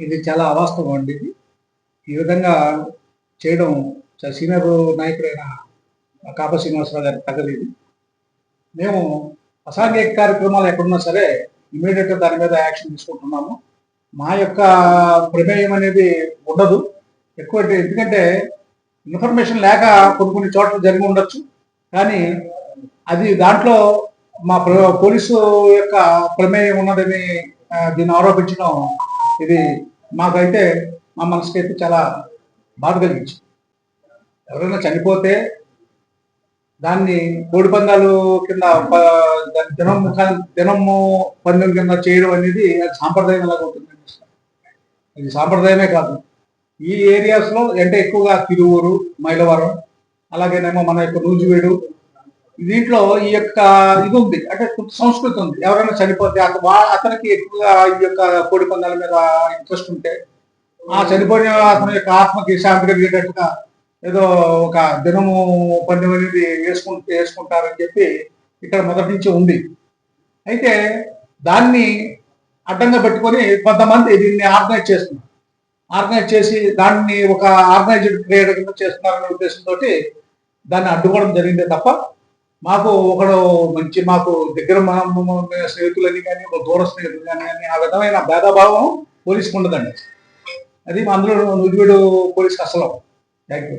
ఇది చాలా అవాస్తవం అండి ఇది. ఈ విధంగా చేయడం చాలా సీనియర్ నాయకుడైన కాప శ్రీనివాసరావు గారికి తగలేదు మేము అసాంఘిక కార్యక్రమాలు ఎక్కడున్నా సరే ఇమీడియట్గా దాని మీద యాక్షన్ తీసుకుంటున్నాము. మా యొక్క ప్రమేయం అనేది ఉండదు. ఎక్కువ ఎందుకంటే ఇన్ఫర్మేషన్ లేక కొన్ని కొన్ని చోట్ల జరిగి ఉండొచ్చు. కానీ అది దాంట్లో మా ప్ర- పోలీసు యొక్క ప్రమేయం ఉన్నదని దీన్ని ఆరోపించడం ఇది మాకైతే మా మనసుకైతే చాలా బాధ కలిగించింది. ఎవరైనా చనిపోతే దాన్ని కోడి పందాలు కింద దినము దినం దినము పందెం కింద చేయడం అనేది అది సాంప్రదాయం లాగా ఉంటుంది ఇది సాంప్రదాయమే కాదు. ఈ ఏరియాస్లో అంటే ఎక్కువగా తిరువూరు మైలవరం అలాగేనేమో మన యొక్క నూజివేడు దీంట్లో ఈ యొక్క ఇది ఉంది. అంటే సంస్కృతి ఉంది. ఎవరైనా చనిపోతే అతనికి ఎక్కువగా ఈ యొక్క కోడి పందాల మీద ఇంట్రెస్ట్ ఉంటే ఆ చనిపోయిన అతని యొక్క ఆత్మకి శాంతి కలిగేటట్టుగా ఏదో ఒక దినము పందెం అనేది వేసుకుంటే వేసుకుంటారని చెప్పి ఇక్కడ మొదటి నుంచి ఉంది. అయితే దాన్ని అడ్డంగా పెట్టుకొని కొంతమంది దీన్ని ఆర్గనైజ్ చేస్తున్నారు. ఆర్గనైజ్ చేసి దాన్ని ఒక ఆర్గనైజ్డ్ క్రియేటర్ కింద చేస్తున్నారనే ఉద్దేశంతో దాన్ని అడ్డుకోవడం జరిగిందే తప్ప మాకు ఒకడు మంచి మాకు దగ్గర స్నేహితులని కానీ ఒక దూర స్నేహితులు కానీ కానీ ఆ విధమైన భేదభావం పోలీసుకు ఉండదండి. అది అందులో నువ్వు పోలీస్కి అసలు. Thank you